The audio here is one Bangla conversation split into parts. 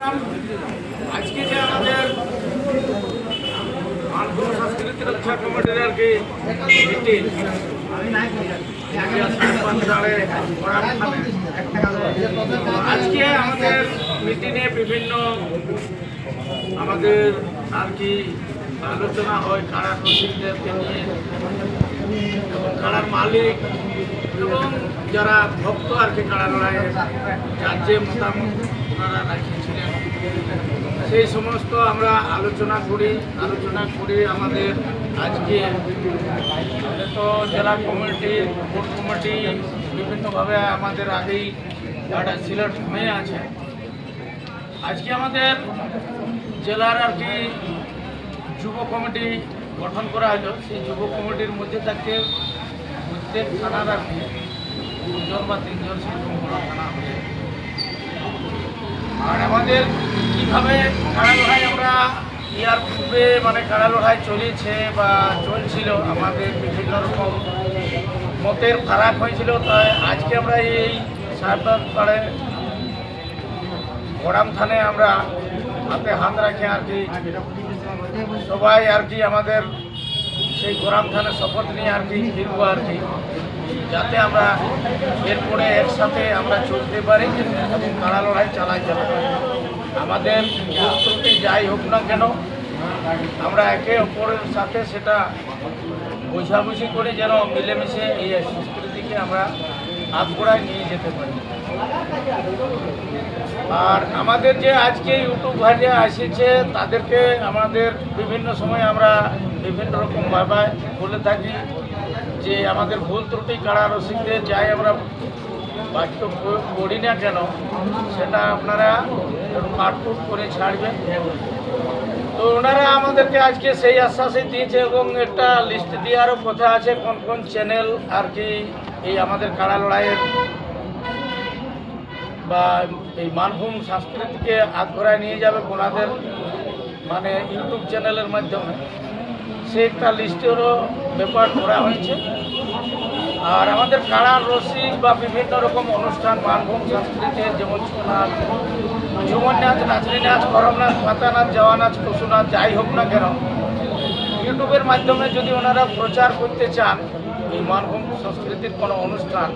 আজকে যে আমাদের সংস্কৃতি রক্ষা কমিটির আর কি মিটিং, আজকে আমাদের মিটিংয়ে বিভিন্ন আমাদের আর কি আলোচনা হয়, কারা রসিকদেরকে নিয়ে কারার মালিক এবং যারা ভক্ত আর কি কারা লড়াইয়ের যার যে মতামত ওনারা রাখিয়েছিলেন সেই সমস্ত আমরা আলোচনা করি, আলোচনা করে আমাদের আজকে তো জেলা কমিটি বোর্ড কমিটি বিভিন্নভাবে আমাদের আগেই একটা সিলেক্ট হয়ে আছে, আজকে আমাদের জেলার আর কি যুব কমিটি গঠন করা হলো। সেই যুব কমিটির মধ্যে থাকতে প্রত্যেক থানার আর কি দুজন বা তিনজন সেরকম থানা হবে। আর আমাদের কীভাবে কাড়া লড়াই আমরা ইয়ার পূর্বে মানে কাড়া লড়াই চলেছে বা চলছিল, আমাদের বিভিন্ন রকম মতের ফারাক হয়েছিল, তাই আজকে আমরা এই সাহেবাদ পাড়ে গড়াম থানে আমরা হাতে হাত রাখি আর কি। সবাই আর কি আমাদের সেই গরম থানে শপথ নিয়ে আর কি ফিরবো আর কি। যাতে আমরা এরপরে একসাথে আমরা চলতে পারি এবং কাড়া লড়াই চালাই যাবে। আমাদের ত্রুটি যাই হোক না কেন, আমরা একে অপরের সাথে সেটা বোঝাবুঝি করে যেন মিলেমিশে এই সংস্কৃতিকে আমরা আগ্রায় নিয়ে যেতে পারি। আর আমাদের যে আজকে ইউটিউব ভাইরা এসেছে, তাদেরকে আমাদের বিভিন্ন সময় আমরা বিভিন্ন রকম ভাবায় বলে থাকি যে আমাদের ভুল ত্রুটি কাড়া রসিকতে যাই আমরা বাক্য প্রয়োগ করি না কেন, সেটা আপনারা কাটকুট করে ছাড়বেন তো ওনারা আমাদেরকে আজকে সেই আশ্বাসই দিয়েছে এবং একটা লিস্ট দেওয়ারও কথা আছে, কোন কোন চ্যানেল আর কি এই আমাদের কাড়া লড়াইয়ের বা এই মানভূম সংস্কৃতিকে আগ্রায় নিয়ে যাবে ওনাদের মানে ইউটিউব চ্যানেলের মাধ্যমে। সে একটা লিস্টেরও ব্যাপার করা হয়েছে। আর আমাদের কাড়ার রসিক বা বিভিন্ন রকম অনুষ্ঠান, মানভূম সংস্কৃতির যেমন নাচ ঝুমর নাচ নাচনি নাচ করম নাচ পাতা নাচ জওয়া নাচ টুসু নাচ যাই হোক না কেন, ইউটিউবের মাধ্যমে যদি ওনারা প্রচার করতে চান, এই মানভূম সংস্কৃতির কোনো অনুষ্ঠান,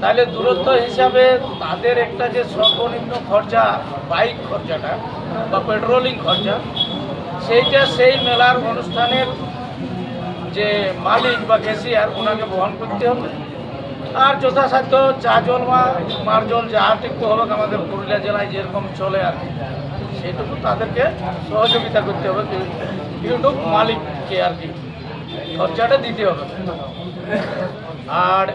তাহলে দূরত্ব হিসাবে তাদের একটা যে সর্বনিম্ন খরচা, বাইক খরচাটা বা পেট্রোলিং খরচা, সেইটা সেই মেলার অনুষ্ঠানের যে মালিক বা ক্যাশিয়ার ওনাকে বহন করতে হবে। আর যথাসাধ্য চা জল বা মার জল যা টিকতে হবে আমাদের পুরুলিয়া জেলায় যেরকম চলে আর কি। সেটুকু তাদেরকে সহযোগিতা করতে হবে। ইউটিউব মালিককে আর কি খরচাটা দিতে হবে। আর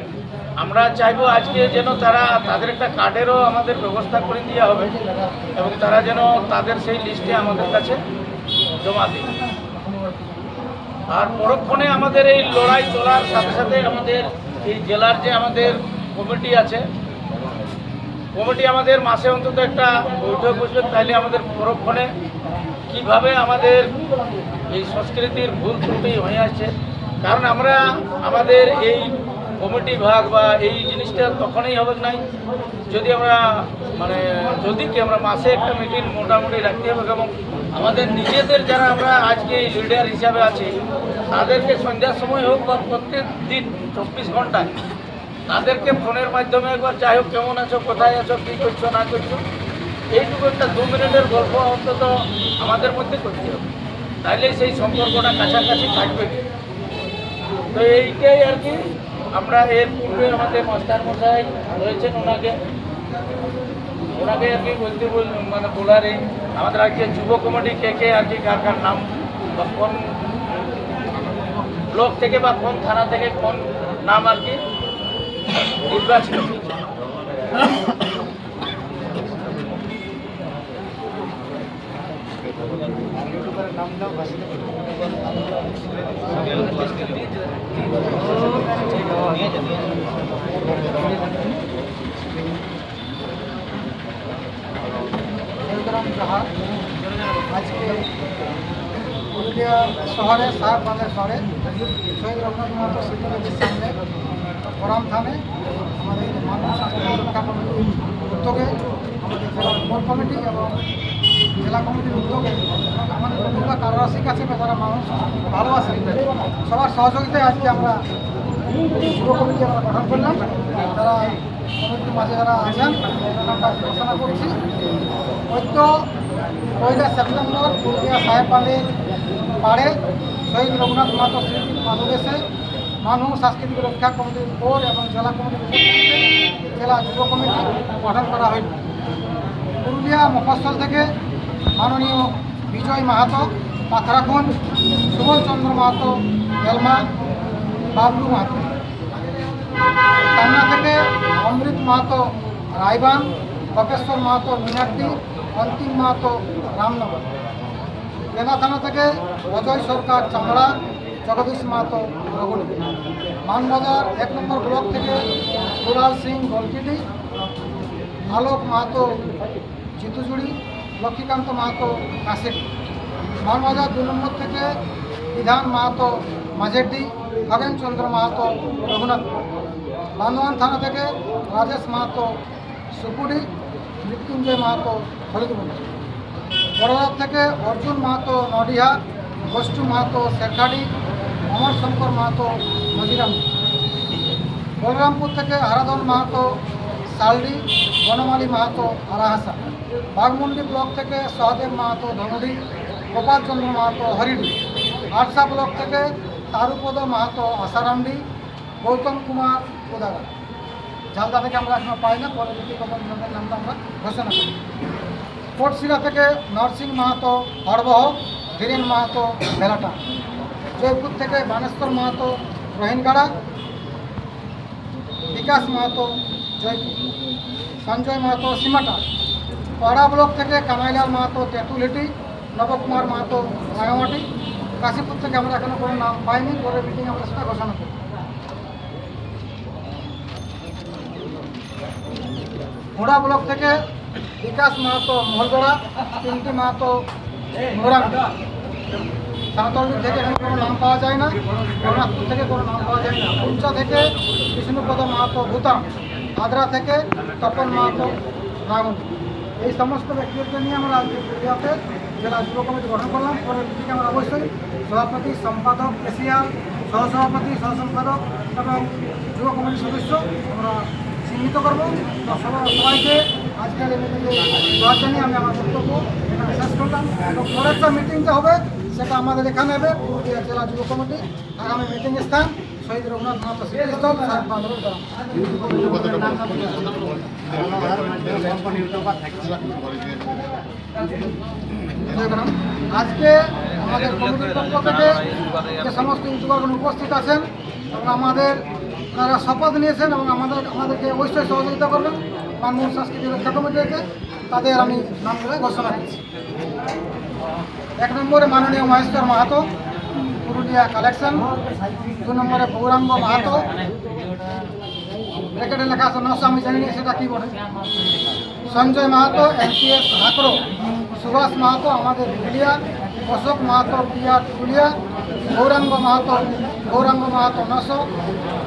আমরা চাইব আজকে যেন তারা তাদের একটা কার্ডেরও আমাদের ব্যবস্থা করে দেওয়া হবে এবং তারা যেন তাদের সেই লিস্টে আমাদের কাছে জমা দেয়। আর পরক্ষণে আমাদের এই লড়াই চলার সাথে সাথে আমাদের এই জেলার যে আমাদের কমিটি আছে, কমিটি আমাদের মাসে অন্তত একটা বৈঠক বসবে তাইলে আমাদের পরক্ষণে কীভাবে আমাদের এই সংস্কৃতির ভুল ত্রুটি হয়ে আসছে। কারণ আমরা আমাদের এই কমিটি ভাগ বা এই জিনিসটা তখনই হবে নাই, যদি আমরা মানে যদি কি আমরা মাসে একটা মিটিং মোটামুটি রাখতে হবে, এবং আমাদের নিজেদের যারা আমরা আজকে লিডার হিসাবে আছি তাদেরকে সন্ধ্যার সময় হোক বা প্রত্যেক দিন চব্বিশ ঘন্টায়, তাদেরকে ফোনের মাধ্যমে একবার, যাই হোক কেমন আছো, কোথায় আছো, কী করছ, না করছ, এইটুকু একটা দু মিনিটের গল্প অন্তত আমাদের মধ্যে করতে হবে। তাইলে সেই সম্পর্কটা কাছাকাছি থাকবে তো এইটাই আর কি, আমরা এর পূর্বে আমাদের মাস্টার মশাই রয়েছেন ওনাকে। ওনাকে আর কি বলতে বল মানে বলার আমাদের আজকে যুব কমিটি কে কে আর কি কার কার নাম কোন ব্লক থেকে বা কোন থানা থেকে কোন নাম আর কি নির্বাচিত হয়েছে? পুরুলিয়া শহরে সাহেব বাঁধের শহরে, শহীদ রঘুনাথ মাহাতো স্মৃতিনদীর সামনে গরম থামে, আমাদের মানব স্বাস্থ্য কমিটির উদ্যোগে, আমাদের কমিটি এবং জেলা কমিটির উদ্যোগে আমাদের বন্ধুরা কাররাসিক আছে বা যারা মানুষ ভালোবাসে সবার সহযোগিতায় আজকে আমরা যুব কমিটি আমরা গঠন করলাম। যারা মাঝে যারা সেপ্টেম্বর পুরুলিয়া সাহেব পাড়ে রঘুনাথ সাংস্কৃতিক রক্ষা কমিটির এবং জেলা কমিটির জেলা গঠন করা পুরুলিয়া থেকে মাননীয় বিজয় মাহাতো পাথরাখুন সুবলচন্দ্র মাহাতো, এলমা, বাবলু মাহাতো। কান্না থেকে অমৃত মাহাতো রায়বান, কপেশ্বর মাহাতো মিনাটি অন্তিম মাহাতো রামনগর। বেনা থানা থেকে অজয় সরকার চামড়া, জগদীশ মাহাতো রঘুনি মানবাজার এক নম্বর ব্লক থেকে দুলাল সিং গলকিটি, আলোক মাহাতো জিতুজুড়ি, লক্ষ্মীকান্ত মাহাতো কাশেটি মানবাজার দু নম্বর থেকে বিধান মাহাতো মাঝেরডি, খগেন চন্দ্র মাহাতো রঘুনাথপুর। বান্দোয়ান থানা থেকে রাজেশ মাহাতো, সুপুরি, মৃত্যুঞ্জয় মাহাতো হরিদপুর বড়দার থেকে। অর্জুন মাহাতো, নডিহা বষ্টু মাহাতো, শেরখাড়ি, অমর শঙ্কর মাহাতো, মজিরাম। বলরামপুর থেকে আরাধন মাহাতো, সালডি, বনমালী মাহাতো, আরাহাসা। বাঘমুন্ডি ব্লক থেকে সহদেব মাহাতো ধনুডি গোপালচন্দ্র মাহাতো হরিডি আটসা ব্লক থেকে তারুপদ মাহাতো আসারামডি গৌতম কুমার কোদাগা ঝালদা থেকে আমরা এখনও পাই না পরবর্তী কর্মীদের নামটা আমরা ঘোষণা করি। কোটশিলা থেকে নরসিং মাহাতো, হরবহ, ধীরেন মাহাতো, বেলাটা। জয়পুর থেকে বানেশ্বর মাহাতো, রহিনগাড়া, বিকাশ মাহাতো, জয়পুর। সঞ্জয় মাহাতো, সীমাটা। পাড়া ব্লক থেকে কামাইলাল মাহাতো তেঁতুলহেটি নবকুমার মাহাতো, রাঙামাটি। কাশীপুর থেকে আমরা এখনও কোনো নাম পাইনি, পরে মিটিং আমরা সেটা ঘোষণা করি। ঘোড়া ব্লক থেকে বিকাশ মাহাতো মহলগড়া তিনটি মাহাতো ঘোড়া সাঁতরদি থেকে এখানে কোনো নাম পাওয়া যায় না রঘুনাথপুর থেকে কোনো নাম পাওয়া যায় না। উঞ্চা থেকে বিষ্ণুপদ মাহাতো ভূতাম আদ্রা থেকে তপন মাহাতো রাগন্তি এই সমস্ত ব্যক্তিদেরকে নিয়ে আমরা আজকে পুরুলিয়াতে জেলা যুব কমিটি গঠন করলাম। পরে মিটিংয়ে আমরা অবশ্যই সভাপতি, সম্পাদক এশিয়াল সহসভাপতি, সহসম্পাদক এবং যুব কমিটির সদস্য আমরা চিহ্নিত করব। সবাইকে আজকের দেওয়ার জন্য আমি আমার বক্তব্য এখানে শেষ করলাম। এবং যে মিটিংটা হবে, সেটা আমাদের এখানে হবে, পুরুলিয়া জেলা যুব কমিটি। আগামী মিটিং স্থান। আজকে আমাদের কমিটির পক্ষ থেকে যে সমস্ত ইউটিউবারগুলো উপস্থিত আছেন, এবং আমাদের তারা শপথ নিয়েছেন এবং আমাদের আমাদেরকে অবশ্যই সহযোগিতা করবেন। মানমোহন সাংস্কৃতিক রক্ষা কমিটি থেকে তাদের আমি নামগুলো ঘোষণা করছি। এক নম্বরে মাননীয় মহেশ্বর মাহাতো, পুরুলিয়া কালেকশন দু নম্বরে গৌরাঙ্গ মাহাতো। ব্র্যাকেটে লেখা আছে নশো আমি জানি সেটা কী বলে? Sanjay Mahato, M P S ঢাকরো। Subhash Mahato, আমাদের পুরুলিয়া অশোক মাহাতো পিয়ার পুরুলিয়া। গৌরাঙ্গ মাহাতো গৌরাঙ্গ মাহাতো নশো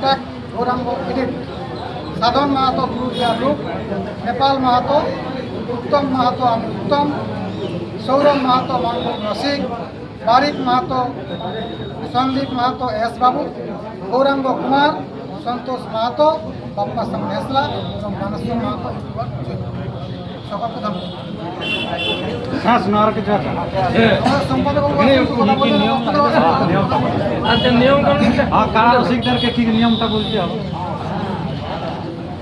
টেক গৌরাঙ্গ এডিট সাধন মাহাতো পুরুলিয়া রূপ নেপাল মাহাতো, উত্তম মাহাতো আমি উত্তম, সৌরভ মাহাতো মনমোহন রসিক, বারিক মাহাতো, সন্দীপ মাহাতো এস বাবু, গৌরাঙ্গ কুমার, সন্তোষ মাহাতো, বাপ্পা সাম নেসলা এবং মানসী মাহাতো। ইউটিউবার সকলকে ধন্যবাদ আমাদের সম্পাদক বাবু আছেন, একটু কথা বলবেন, বক্তব্য রাখবেন। আচ্ছা নিয়ম কানুন হ্যাঁ কারা রসিকদেরকে কি নিয়মটা বলতে হবে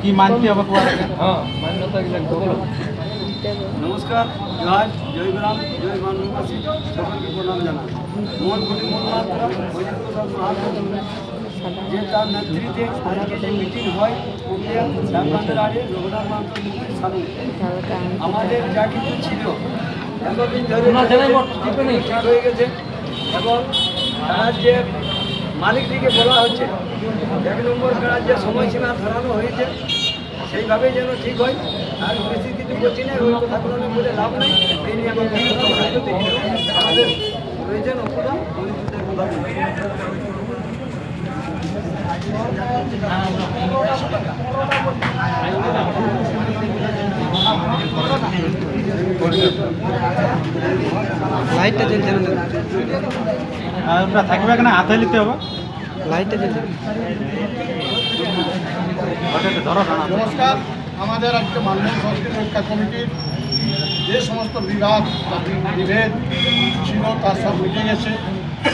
কি মানতে হবে কোয়াকে হ্যাঁ মান্যতা বলো নমস্কার জয় জয়গ্রাম জয় বাংলাবাসী সকলকে প্রণাম জানাই মোহন কোটি মোহন মাত্রা হরিপ্রসাদ মাহাতো যে তার নেতৃত্বে আজকে যে মিটিং হয় পুরুলিয়া রঘুনাথ সামনে আমাদের যা কিছু ছিল। এতদিন ধরে ঠিক হয়ে গেছে এবং তার যে মালিকদিকে বলা হচ্ছে এক নম্বর করার যে সময়সীমা ধরানো হয়েছে সেইভাবেই যেন ঠিক হয়। আর বেশি কিছু করছি না ওই কথাগুলো আমি বলে লাভ নেই। এই নিয়ে আমার আমাদের রয়েছেন অপুরা পরিচিতের কথা বলছি। কমিটির পক্ষ থেকে লাইটটা জ্বলছে না। আর ওটা থাকবে এখানে হাতে নিতে হবে। লাইটটা জ্বলছে ধরো নমস্কার আমাদের আজকে মাননীয় সংস্কৃতি রক্ষা কমিটির যে সমস্ত বিভাগ বিভেদ ছিল তার সব মিটে গেছে।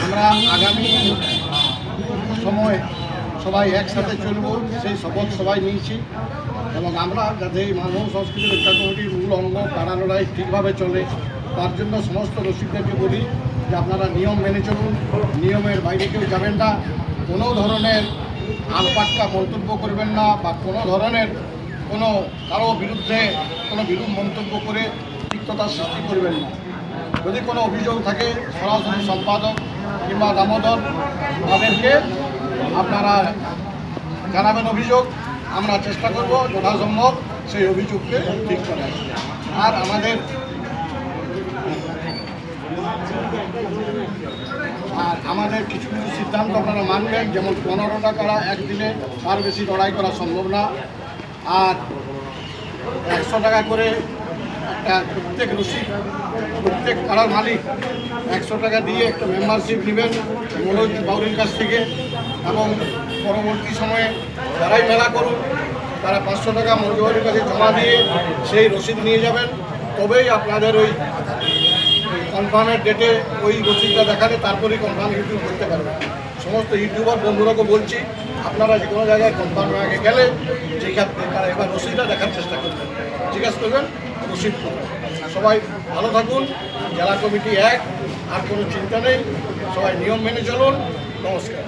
আমরা আগামী সময় সবাই একসাথে চলব, সেই শপথ সবাই নিয়েছি। এবং আমরা যাতে এই মানব সংস্কৃতি রক্ষা কমিটির মূল অঙ্গ কারা লড়াই ঠিকভাবে চলে, তার জন্য সমস্ত রসিকদেরকে বলি যে আপনারা নিয়ম মেনে চলুন, নিয়মের বাইরে কেউ যাবেন না। কোনো ধরনের আলপাট্টা মন্তব্য করবেন না বা কোনো ধরনের কোনো কারও বিরুদ্ধে কোনো বিরূপ মন্তব্য করে তিক্ততার সৃষ্টি করবেন না। যদি কোনো অভিযোগ থাকে, সরাসরি সম্পাদক কিংবা দামোদর তাদেরকে আপনারা জানাবেন অভিযোগ, আমরা চেষ্টা করব যথাসম্ভব সেই অভিযোগকে ঠিক করার। আর আমাদের আর আমাদের কিছু কিছু সিদ্ধান্ত আপনারা মানবেন, যেমন পনেরোটা কারা একদিনে তার বেশি লড়াই করা সম্ভব না। আর একশো টাকা করে একটা প্রত্যেক রসিদ প্রত্যেক কারার মালিক একশো টাকা দিয়ে একটা মেম্বারশিপ নেবেন মনোজ বাউরির কাছ থেকে। এবং পরবর্তী সময়ে যারাই মেলা করুন তারা পাঁচশো টাকা মনোজ কাছে জমা দিয়ে সেই রসিদ নিয়ে যাবেন। তবেই আপনাদের ওই কনফার্মের ডেটে ওই রসিদটা দেখালে তারপরেই কনফার্ম ইউটিউব করতে পারবেন। সমস্ত ইউটিউবার বন্ধুরাকে বলছি, আপনারা যে কোনো জায়গায় কনফার্ম আগে গেলে যেখানে তারা এবার রসিদটা দেখার চেষ্টা করবেন। জিজ্ঞাসা করবেন, রসিদ করবেন সবাই ভালো থাকুন, জেলা কমিটি এক, আর কোনো চিন্তা নেই, সবাই নিয়ম মেনে চলুন, নমস্কার।